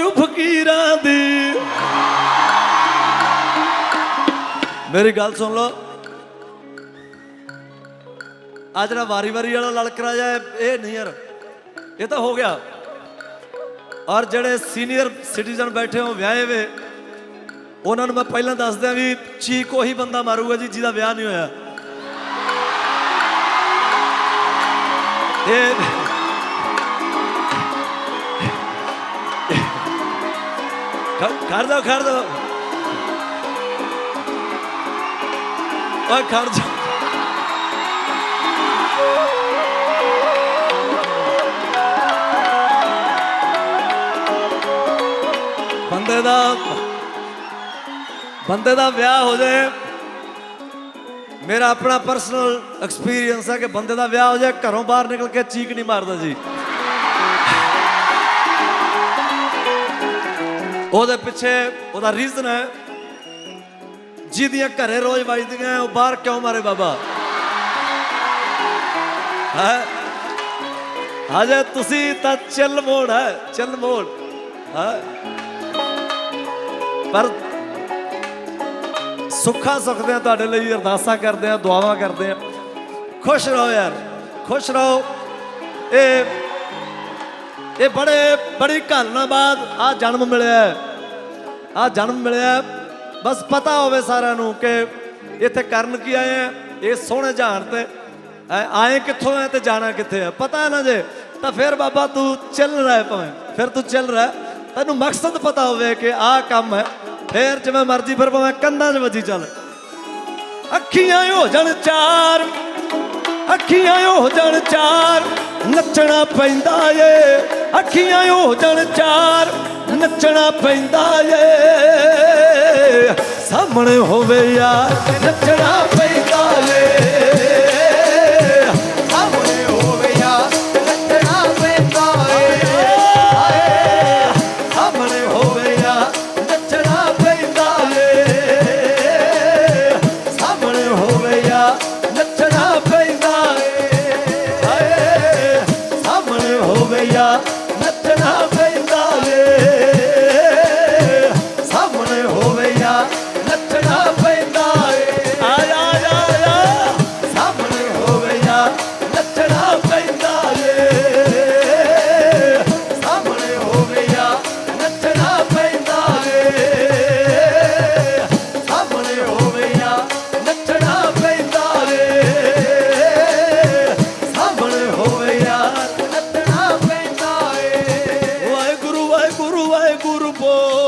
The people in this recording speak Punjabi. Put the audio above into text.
ਬਾਜੂ ਫਕੀਰਾਂ ਦੀ। ਮੇਰੀ ਗੱਲ ਸੁਣ ਲਓ। ਆ ਜਿਹੜਾ ਵਾਰੀ ਵਾਰੀ ਵਾਲਾ ਲਲਕਰਾ ਜਾਏ ਇਹ ਨਹੀਂ ਯਾਰ, ਇਹ ਤਾਂ ਹੋ ਗਿਆ। ਔਰ ਜਿਹੜੇ ਸੀਨੀਅਰ ਸਿਟੀਜ਼ਨ ਬੈਠੇ ਹੋ ਵਿਆਹੇ ਵੇ, ਉਹਨਾਂ ਨੂੰ ਮੈਂ ਪਹਿਲਾਂ ਦੱਸ ਦਿਆਂ ਵੀ ਚੀਕ ਉਹੀ ਬੰਦਾ ਮਾਰੂਗਾ ਜੀ, ਜਿਹਦਾ ਵਿਆਹ ਨਹੀਂ ਹੋਇਆ। ਇਹ ਖ- ਖੜ ਜਾ ਖੜ ਜਾ ਓਏ ਖੜ ਜਾ ਬੰਦੇ ਦਾ ਬੰਦੇ ਦਾ ਵਿਆਹ ਹੋ ਜਾਏ। ਮੇਰਾ ਆਪਣਾ ਪਰਸਨਲ ਐਕਸਪੀਰੀਅੰਸ ਹੈ ਕਿ ਬੰਦੇ ਦਾ ਵਿਆਹ ਹੋ ਜਾਏ, ਘਰੋਂ ਬਾਹਰ ਨਿਕਲ ਕੇ ਚੀਕ ਨਹੀਂ ਮਾਰਦਾ ਜੀ। ਉਹਦੇ ਪਿੱਛੇ ਉਹਦਾ ਰੀਜ਼ਨ ਹੈ, ਜਿਹਦੀਆਂ ਘਰੇ ਰੋਜ਼ ਵੱਜਦੀਆਂ ਉਹ ਬਾਹਰ ਕਿਉਂ ਮਾਰੇ ਬਾਬਾ? ਹੈ? ਹਜੇ ਤੁਸੀਂ ਤਾਂ ਚੱਲ ਮੋੜ ਹੈ ਚੱਲ ਮੋੜ ਹੈ? ਪਰ ਸੁੱਖਾ ਸੁਖਦੇ ਆ ਤੁਹਾਡੇ ਲਈ ਅਰਦਾਸਾਂ ਕਰਦੇ ਆ ਦੁਆਵਾਂ ਕਰਦੇ ਆ ਖੁਸ਼ ਰਹੋ ਯਾਰ, ਖੁਸ਼ ਰਹੋ। ਇਹ ਇਹ ਬੜੇ, ਬੜੀ ਘਾਲਣਾ ਬਾਅਦ ਆ ਜਨਮ ਮਿਲਿਆ ਆ ਜਨਮ ਮਿਲਿਆ ਬਸ ਪਤਾ ਹੋਵੇ ਸਾਰਿਆਂ ਨੂੰ ਕਿ ਇੱਥੇ ਕਰਨ ਕੀ ਆਏ ਆ, ਇਹ ਸੋਹਣੇ ਜਹਾਨ ਤੇ। ਆਏ ਕਿੱਥੋਂ ਐ ਤੇ ਜਾਣਾ ਕਿੱਥੇ ਆ? ਪਤਾ ਨਾ ਜੇ, ਤਾਂ ਫਿਰ ਬਾਬਾ ਤੂੰ ਚੱਲ ਰਿਹਾ ਭਾਵੇਂ। ਫਿਰ ਤੂੰ ਚੱਲ ਰਿਹਾ ਤੈਨੂੰ ਮਕਸਦ ਪਤਾ ਹੋਵੇ ਕਿ ਆਹ ਕੰਮ ਹੈ। ਫਿਰ ਜਿਵੇਂ ਮਰਜ਼ੀ ਫਿਰ ਭਾਵੇਂ ਕੰਧਾਂ 'ਚ ਵੱਜੀ ਚੱਲ। ਅੱਖੀਆਂ ਹੋ ਜਾਣ ਚਾਰ, ਅੱਖੀਆਂ ਹੋ ਜਾਣ ਚਾਰ, ਨੱਚਣਾ ਪੈਂਦਾ ਏ। ਅੱਖੀਆਂ ਹੋ ਜਾਣ ਚਾਰ ਨੱਚਣਾ ਪੈਂਦਾ ਏ। ਸਾਹਮਣੇ ਹੋਵੇ ਯਾਰ, ਨੱਚਣਾ ਪੈਂਦਾ ਏ। ਸਾਹਮਣੇ ਹੋਵੇ ਯਾਰ ਨੱਚਣਾ